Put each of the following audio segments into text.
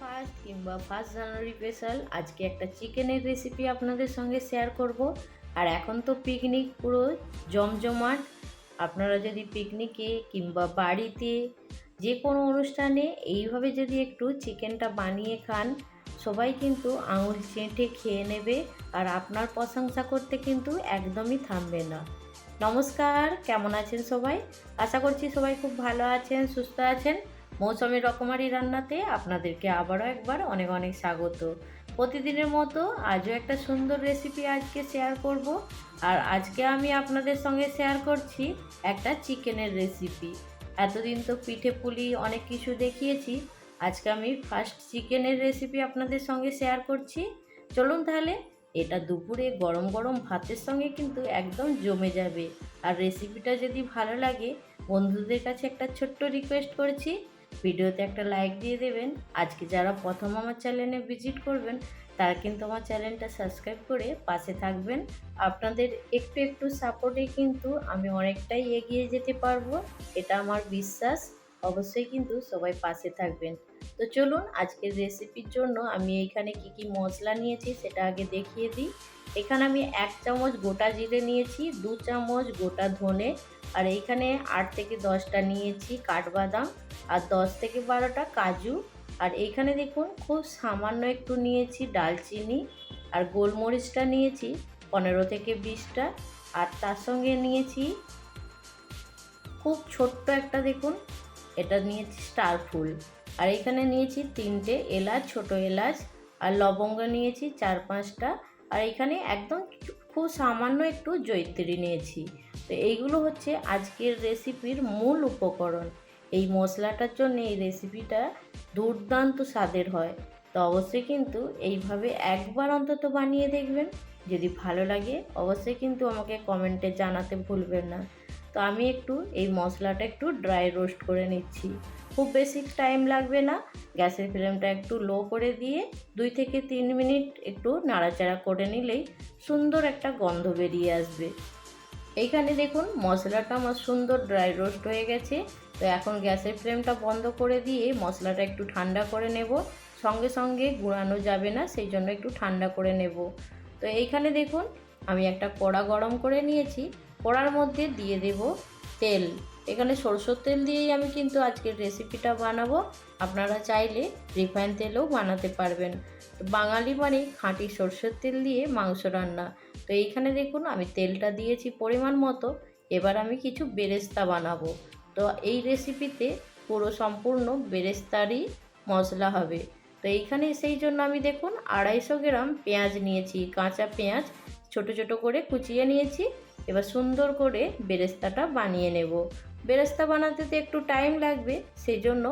First কিংবা first January special আজকে একটা চিকেনের রেসিপি আপনাদের সঙ্গে শেয়ার করব। আর এখন তো পিকনিক পুরো জমজমাট। আপনারা যদি পিকনিকে কিংবা বাড়িতে যে কোনো অনুষ্ঠানে এইভাবে যদি একটু চিকেনটা বানিয়ে খান, সবাই কিন্তু আঙুল চেটে খেয়ে নেবে আর আপনার প্রশংসা করতে কিন্তু একদমই থামবে না। নমস্কার, কেমন আছেন সবাই? আশা করছি সবাই খুব ভালো আছেন, সুস্থ আছেন। মৌসুমি রকমারি রান্নাতে আপনাদেরকে আবারও একবার অনেক অনেক স্বাগত। প্রতিদিনের মতো আজও একটা সুন্দর রেসিপি আজকে শেয়ার করব। আর আজকে আমি আপনাদের সঙ্গে শেয়ার করছি একটা চিকেনের রেসিপি এতদিন তো পিঠে পুলি অনেক কিছু দেখিয়েছি। আজকে আমি ফার্স্ট চিকেনের রেসিপি আপনাদের সঙ্গে শেয়ার করছি। চলুন তাহলে, এটা দুপুরে গরম গরম ভাতের সঙ্গে কিন্তু একদম জমে যাবে। আর রেসিপিটা যদি ভালো লাগে, বন্ধুদের কাছে একটা ছোট্ট রিকোয়েস্ট করছি ভিডিওতে একটা লাইক দিয়ে দেবেন। আজকে যারা প্রথম আমার চ্যানেলে ভিজিট করবেন, তারা কিন্তু আমার চ্যানেলটা সাবস্ক্রাইব করে পাশে থাকবেন। আপনাদের একটু একটু সাপোর্টে কিন্তু আমি অনেকটাই এগিয়ে যেতে পারব, এটা আমার বিশ্বাস। অবশ্যই কিন্তু সবাই পাশে থাকবেন। তো চলুন, আজকের রেসিপির জন্য আমি এইখানে কি কি মশলা নিয়েছি সেটা আগে দেখিয়ে দিই। এখানে আমি এক চামচ গোটা জিরে নিয়েছি, দু চামচ গোটা ধনে, আর এইখানে আট থেকে দশটা নিয়েছি কাঠবাদাম। আর দশ থেকে বারোটা কাজু। আর এখানে দেখুন, খুব সামান্য একটু নিয়েছি ডালচিনি। আর গোলমরিচটা নিয়েছি পনেরো থেকে বিশটা। আর তার সঙ্গে নিয়েছি খুব ছোট্ট একটা দেখুন, এটা নিয়েছি স্টার ফুল। আর এখানে নিয়েছি তিনটে এলাচ, ছোট এলাচ। আর লবঙ্গ নিয়েছি চার পাঁচটা। আর এখানে একদম খুব সামান্য একটু জৈত্রী নিয়েছি। তো এইগুলো হচ্ছে আজকের রেসিপির মূল উপকরণ। এই মশলাটার জন্য এই রেসিপিটা দুর্দান্ত স্বাদের হয়। তো অবশ্যই কিন্তু এইভাবে একবার অন্তত বানিয়ে দেখবেন। যদি ভালো লাগে, অবশ্যই কিন্তু আমাকে কমেন্টে জানাতে ভুলবেন না। তো আমি একটু এই মশলাটা একটু ড্রাই রোস্ট করে নিচ্ছি। খুব বেশি টাইম লাগবে না। গ্যাসের ফ্লেমটা একটু লো করে দিয়ে দুই থেকে তিন মিনিট একটু নাড়াচাড়া করে নিলেই সুন্দর একটা গন্ধ বেরিয়ে আসবে। এইখানে দেখুন, মশলাটা আমার সুন্দর ড্রাই রোস্ট হয়ে গেছে। তো এখন গ্যাসের ফ্লেমটা বন্ধ করে দিয়ে মশলাটা একটু ঠান্ডা করে নেব। সঙ্গে সঙ্গে গুঁড়ানো যাবে না, সেই জন্য একটু ঠান্ডা করে নেব। তো এইখানে দেখুন, আমি একটা কড়া গরম করে নিয়েছি। কড়ার মধ্যে দিয়ে দেব তেল। এখানে সরষের তেল দিয়েই আমি কিন্তু আজকের রেসিপিটা বানাবো। আপনারা চাইলে রিফাইন তেলেও বানাতে পারবেন। বাঙালি মানে খাঁটি সরষের তেল দিয়ে মাংস রান্না। তো এইখানে দেখুন, আমি তেলটা দিয়েছি পরিমাণ মতো। এবার আমি কিছু বেরেস্তা বানাবো। তো এই রেসিপিতে পুরো সম্পূর্ণ বেরেস্তারই মশলা হবে। তো এইখানে সেই জন্য আমি দেখুন আড়াইশো গ্রাম পেঁয়াজ নিয়েছি, কাঁচা পেঁয়াজ ছোট ছোট করে কুচিয়ে নিয়েছি, এবার সুন্দর করে বেরেস্তাটা বানিয়ে নেব। বেরেস্তা বানাতে তো একটু টাইম লাগবে সেই জন্য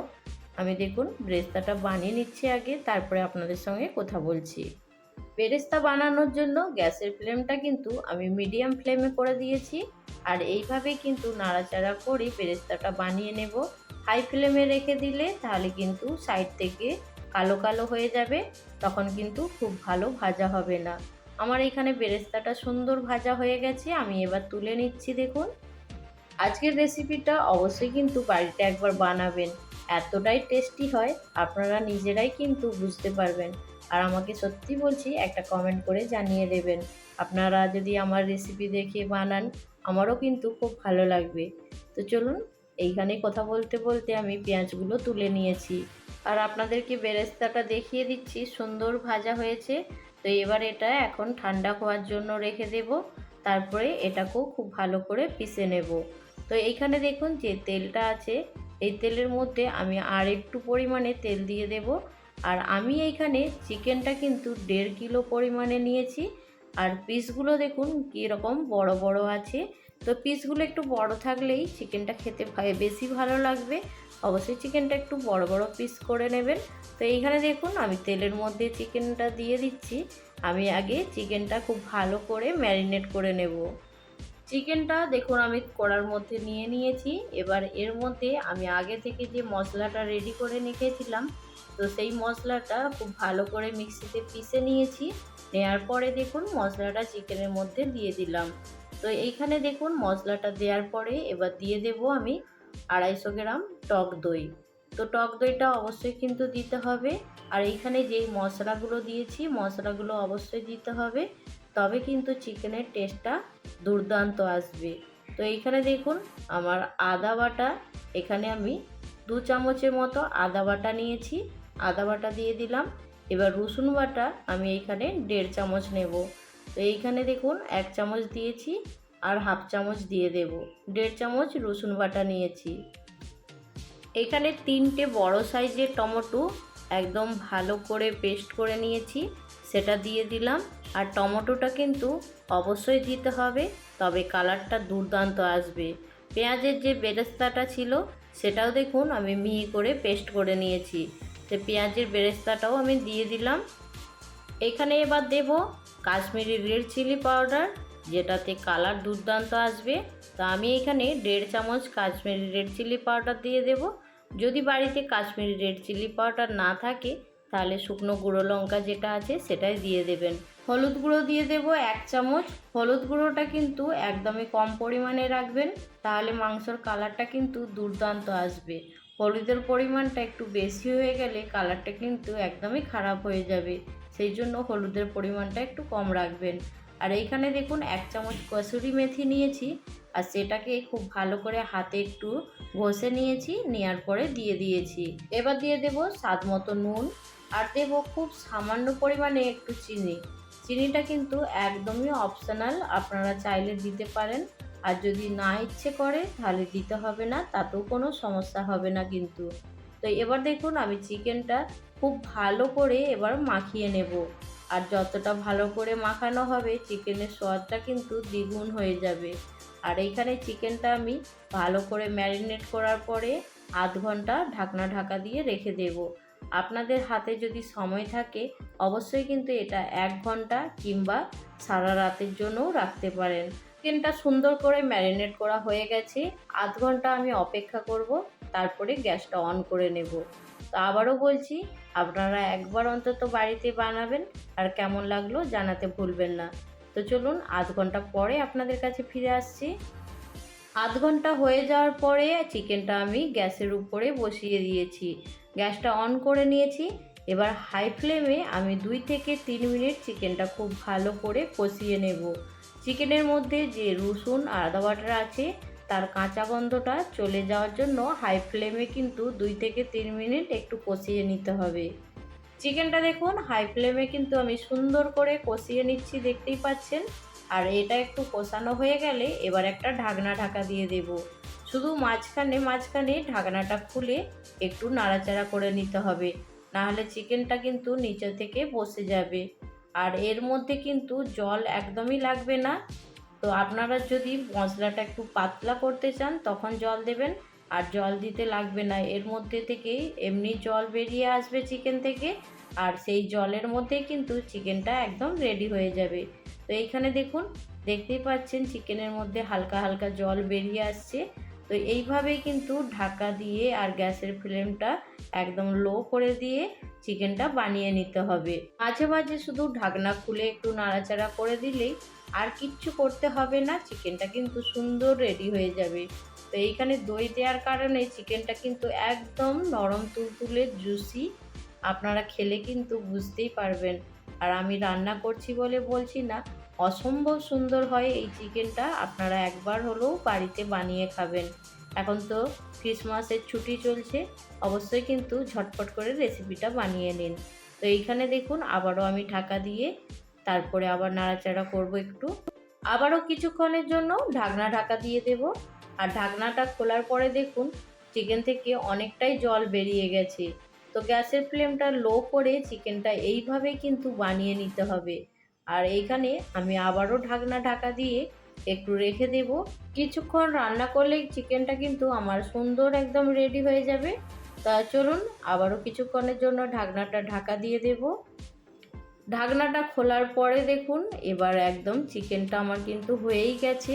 আমি দেখুন বেরেস্তাটা বানিয়ে নিচ্ছি আগে, তারপরে আপনাদের সঙ্গে কথা বলছি। বেরেস্তা বানানোর জন্য গ্যাসের ফ্লেমটা কিন্তু আমি মিডিয়াম ফ্লেমে করে দিয়েছি। আর এইভাবে কিন্তু নাড়াচাড়া করে বেরেস্তাটা বানিয়ে নেব। হাই ফ্লেমে রেখে দিলে তাহলে কিন্তু সাইড থেকে কালো কালো হয়ে যাবে, তখন কিন্তু খুব ভালো ভাজা হবে না। আমার এখানে বেরেস্তাটা সুন্দর ভাজা হয়ে গেছে, আমি এবার তুলে নিচ্ছি দেখুন। আজকের রেসিপিটা অবশ্যই কিন্তু বাড়িতে একবার বানাবেন, এতটাই টেস্টি হয়, আপনারা নিজেরাই কিন্তু বুঝতে পারবেন। আর আমাকে সত্যি বলছি, একটা কমেন্ট করে জানিয়ে দেবেন। আপনারা যদি আমার রেসিপি দেখে বানান, আমারও কিন্তু খুব ভালো লাগবে। তো চলুন, এইখানে কথা বলতে বলতে আমি পেঁয়াজগুলো তুলে নিয়েছি। আর আপনাদেরকে বেরেস্তাটা দেখিয়ে দিচ্ছি, সুন্দর ভাজা হয়েছে। তো এবার এটা এখন ঠান্ডা হওয়ার জন্য রেখে দেব। তারপরে এটাকেও খুব ভালো করে পিষে নেব। তো এইখানে দেখুন যে তেলটা আছে, এই তেলের মধ্যে আমি আর একটু পরিমাণে তেল দিয়ে দেব। আর আমি এইখানে চিকেনটা কিন্তু দেড় কিলো পরিমাণে নিয়েছি। আর পিসগুলো দেখুন কীরকম বড় বড় আছে। তো পিসগুলো একটু বড় থাকলেই চিকেনটা খেতে বেশি ভালো লাগবে। অবশ্যই চিকেনটা একটু বড় বড় পিস করে নেবেন। তো এইখানে দেখুন আমি তেলের মধ্যে চিকেনটা দিয়ে দিচ্ছি। আমি আগে চিকেনটা খুব ভালো করে ম্যারিনেট করে নেব। চিকেনটা দেখুন, আমি কড়ার মধ্যে নিয়ে নিয়েছি। এবার এর মধ্যে আমি আগে থেকে যে মশলাটা রেডি করে রেখেছিলাম, তো সেই মশলাটা খুব ভালো করে মিক্সিতে পিষে নিয়েছি। নেওয়ার পরে দেখুন, মশলাটা চিকেনের মধ্যে দিয়ে দিলাম। তো এইখানে দেখুন, মশলাটা দেওয়ার পরে এবার দিয়ে দেব আমি আড়াইশো গ্রাম টক দই। তো টক দইটা অবশ্যই কিন্তু দিতে হবে। আর এইখানে যেই মশলাগুলো দিয়েছি, মশলাগুলো অবশ্যই দিতে হবে। তবে কিন্তু চিকেনের টেস্টটা দুর্দান্ত আসবে। তো এইখানে দেখুন, আমার আদা বাটা, এখানে আমি দু চামচের মতো আদা বাটা নিয়েছি। আদা বাটা দিয়ে দিলাম। এবার রসুন বাটা আমি এইখানে দেড় চামচ নেব। তো এইখানে দেখুন, এক চামচ দিয়েছি আর হাফ চামচ দিয়ে দেব। দেড় চামচ রসুন বাটা নিয়েছি। এখানে তিনটে বড় সাইজের টমেটো একদম ভালো করে পেস্ট করে নিয়েছি। সেটা দিয়ে দিলাম। আর টমেটোটা কিন্তু অবশ্যই দিতে হবে, তবে কালারটা দুর্দান্ত আসবে। পেঁয়াজের যে বেরেস্তাটা ছিল, সেটাও দেখুন আমি মিহি করে পেস্ট করে নিয়েছি। তো পেঁয়াজের বেরেস্তাটাও আমি দিয়ে দিলাম। এখানে এবার দেব কাশ্মীরি রেড চিলি পাউডার, যেটাতে কালার দুর্দান্ত আসবে। তো আমি এখানে দেড় চামচ কাশ্মীরি রেড চিলি পাউডার দিয়ে দেব। যদি বাড়িতে কাশ্মীরি রেড চিলি পাউডার না থাকে তাহলে শুকনো গুঁড়ো লঙ্কা যেটা আছে সেটাই দিয়ে দেবেন। হলুদ গুঁড়ো দিয়ে দেব এক চামচ। হলুদ গুঁড়োটা কিন্তু একদমই কম পরিমাণে রাখবেন, তাহলে মাংসর কালারটা কিন্তু দুর্দান্ত আসবে। হলুদের পরিমাণটা একটু বেশি হয়ে গেলে কালারটা কিন্তু একদমই খারাপ হয়ে যাবে, সেই জন্য হলুদের পরিমাণটা একটু কম রাখবেন। আর এইখানে দেখুন এক চামচ কসুরি মেথি নিয়েছি, আর সেটাকে খুব ভালো করে হাতে একটু ঘষে নিয়েছি নেওয়ার পরে দিয়ে দিয়েছি। এবার দিয়ে দেব স্বাদ মতো নুন। আর দেব খুব সামান্য পরিমাণে একটু চিনি। চিনিটা কিন্তু একদমই অপশনাল আপনারা চাইলে দিতে পারেন। আর যদি না ইচ্ছে করে, তাহলে দিতে হবে না, তাতেও কোনো সমস্যা হবে না কিন্তু। তো এবার দেখুন, আমি চিকেনটা খুব ভালো করে এবার মাখিয়ে নেব। আর যতটা ভালো করে মাখানো হবে, চিকেনের স্বাদটা কিন্তু দ্বিগুণ হয়ে যাবে। আর এইখানে চিকেনটা আমি ভালো করে ম্যারিনেট করার পরে আধ ঘণ্টা ঢাকনা ঢাকা দিয়ে রেখে দেব। আপনাদের হাতে যদি সময় থাকে, অবশ্যই কিন্তু এটা এক ঘণ্টা কিংবা সারা রাতের জন্যও রাখতে পারেন। চিকেনটা সুন্দর করে ম্যারিনেট করা হয়ে গেছে। আধ ঘণ্টা আমি অপেক্ষা করব, তারপরে গ্যাসটা অন করে নেব। তো আবারও বলছি, আপনারা একবার অন্তত বাড়িতে বানাবেন, আর কেমন লাগল জানাতে ভুলবেন না। তো চলুন, আধ ঘণ্টা পরে আপনাদের কাছে ফিরে আসছি। আধ ঘণ্টা হয়ে যাওয়ার পরে চিকেনটা আমি গ্যাসের উপরে বসিয়ে দিয়েছি। গ্যাসটা অন করে নিয়েছি। এবার হাই ফ্লেমে আমি দুই থেকে তিন মিনিট চিকেনটা খুব ভালো করে কষিয়ে নেব। চিকেনের মধ্যে যে রসুন আদা বাটার আছে, তার কাঁচা গন্ধটা চলে যাওয়ার জন্য হাই ফ্লেমে কিন্তু দুই থেকে তিন মিনিট একটু কষিয়ে নিতে হবে। চিকেনটা দেখুন, হাই ফ্লেমে কিন্তু আমি সুন্দর করে কষিয়ে নিচ্ছি, দেখতেই পাচ্ছেন। আর এটা একটু কষানো হয়ে গেলে এবার একটা ঢাকনা ঢাকা দিয়ে দেব। শুধু মাঝখানে মাঝখানে ঢাকনাটা খুলে একটু নাড়াচাড়া করে নিতে হবে। নাহলে চিকেনটা কিন্তু নিচে থেকে বসে যাবে। আর এর মধ্যে কিন্তু জল একদমই লাগবে না। তো আপনারা যদি মশলাটা একটু পাতলা করতে চান, তখন জল দেবেন। আর জল দিতে লাগবে না। এর মধ্যে থেকেই এমনি জল বেরিয়ে আসবে চিকেন থেকে। আর সেই জলের মধ্যে কিন্তু চিকেনটা একদম রেডি হয়ে যাবে। তো এইখানে দেখুন, দেখতেই পাচ্ছেন চিকেনের মধ্যে হালকা হালকা জল বেরিয়ে আসছে। তো এইভাবেই কিন্তু ঢাকা দিয়ে আর গ্যাসের ফ্লেমটা একদম লো করে দিয়ে চিকেনটা বানিয়ে নিতে হবে। মাঝে মাঝে শুধু ঢাকনা খুলে একটু নাড়াচাড়া করে দিলেই আর কিচ্ছু করতে হবে না, চিকেনটা কিন্তু সুন্দর রেডি হয়ে যাবে। তো এইখানে দই দেওয়ার কারণে চিকেনটা কিন্তু একদম নরম তুলতুলে জুসি আপনারা খেলে কিন্তু বুঝতেই পারবেন। আর আমি রান্না করছি বলে বলছি না অসম্ভব সুন্দর হয় এই চিকেনটা। আপনারা একবার হলেও বাড়িতে বানিয়ে খাবেন। এখন তো ক্রিসমাসের ছুটি চলছে, অবশ্যই কিন্তু ঝটপট করে রেসিপিটা বানিয়ে নিন। তো এইখানে দেখুন, আবারও আমি ঢাকা দিয়ে তারপরে আবার নাড়াচাড়া করব একটু। আবারও কিছুক্ষণের জন্য ঢাকনা ঢাকা দিয়ে দেব। আর ঢাকনাটা খোলার পরে দেখুন, চিকেন থেকে অনেকটাই জল বেরিয়ে গেছে। তো গ্যাসের ফ্লেমটা লো করে চিকেনটা এইভাবে কিন্তু বানিয়ে নিতে হবে। আর এইখানে আমি আবারও ঢাকনা ঢাকা দিয়ে একটু রেখে দেব। কিছুক্ষণ রান্না করলে চিকেনটা কিন্তু আমার সুন্দর একদম রেডি হয়ে যাবে। তা চলুন আবারও কিছুক্ষণের জন্য ঢাকনাটা ঢাকা দিয়ে দেব। ঢাকনাটা খোলার পরে দেখুন, এবার একদম চিকেনটা আমার কিন্তু হয়েই গেছে।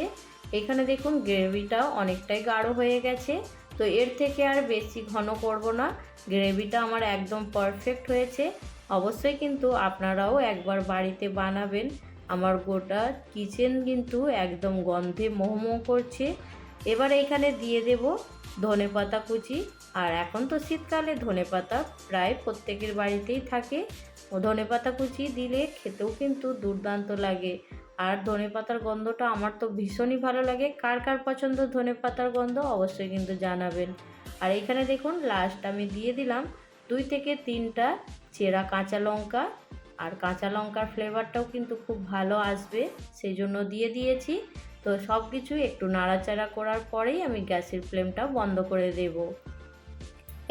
এখানে দেখুন গ্রেভিটা অনেকটাই গাঢ় হয়ে গেছে। তো এর থেকে আর বেশি ঘন করব না। গ্রেভিটা আমার একদম পারফেক্ট হয়েছে। অবশ্যই কিন্তু আপনারাও একবার বাড়িতে বানাবেন। আমার গোটা কিচেন কিন্তু একদম গন্ধে মোহমো করছে। এবার এইখানে দিয়ে দেব ধনে পাতা কুচি। আর এখন তো শীতকালে ধনে পাতা প্রায় প্রত্যেকের বাড়িতেই থাকে। ধনে পাতা কুচি দিলে খেতেও কিন্তু দুর্দান্ত লাগে। আর ধনে পাতার গন্ধটা আমার তো ভীষণই ভালো লাগে। কার কার পছন্দ ধনে পাতার গন্ধ অবশ্যই কিন্তু জানাবেন। আর এখানে দেখুন লাস্ট আমি দিয়ে দিলাম দুই থেকে তিনটা চেরা কাঁচা লঙ্কা আর কাঁচা লঙ্কার ফ্লেভারটাও কিন্তু খুব ভালো আসবে সেই জন্য দিয়ে দিয়েছি। তো সব কিছু একটু নাড়াচাড়া করার পরেই আমি গ্যাসের ফ্লেমটা বন্ধ করে দেব।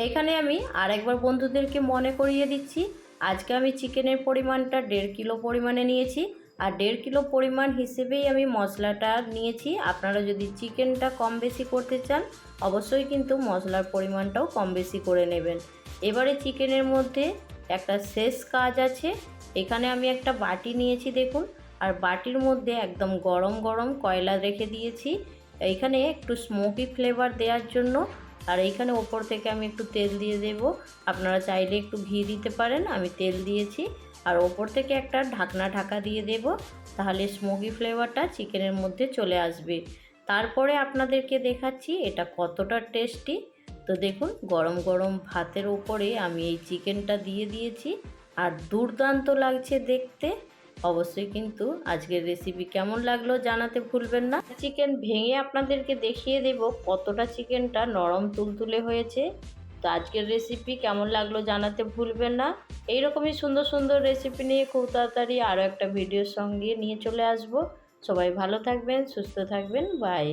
এখানে আমি আরেকবার বন্ধুদেরকে মনে করিয়ে দিচ্ছি, আজকে আমি চিকেনের পরিমাণটা দেড় কিলো পরিমাণে নিয়েছি। আর দেড় কিলো পরিমাণ হিসেবেই আমি মশলাটা নিয়েছি। আপনারা যদি চিকেনটা কম বেশি করতে চান, অবশ্যই কিন্তু মশলার পরিমাণটাও কম বেশি করে নেবেন। এবারে চিকেনের মধ্যে একটা শেষ কাজ আছে। এখানে আমি একটা বাটি নিয়েছি, দেখুন। আর বাটির মধ্যে একদম গরম গরম কয়লা রেখে দিয়েছি। এইখানে একটু স্মোকি ফ্লেভার দেওয়ার জন্য। আর এইখানে ওপর থেকে আমি একটু তেল দিয়ে দেব। আপনারা চাইলে একটু ঘি দিতে পারেন, আমি তেল দিয়েছি। আর ওপর থেকে একটা ঢাকনা ঢাকা দিয়ে দেব, তাহলে স্মোকি ফ্লেভারটা চিকেনের মধ্যে চলে আসবে। তারপরে আপনাদেরকে দেখাচ্ছি এটা কতটা টেস্টি তো দেখুন, গরম গরম ভাতের ওপরে আমি এই চিকেনটা দিয়ে দিয়েছি। আর দুর্দান্ত লাগছে দেখতে। অবশ্যই কিন্তু আজকের রেসিপি কেমন লাগল জানাতে ভুলবেন না। চিকেন ভেঙে আপনাদেরকে দেখিয়ে দেব কতটা চিকেনটা নরম তুলতুলে হয়েছে। তো আজকের রেসিপি কেমন লাগল জানাতে ভুলবেন না। এইরকমই সুন্দর সুন্দর রেসিপি নিয়ে খুব তাড়াতাড়ি আরও একটা ভিডিওর সঙ্গে নিয়ে চলে আসব। সবাই ভালো থাকবেন, সুস্থ থাকবেন বাই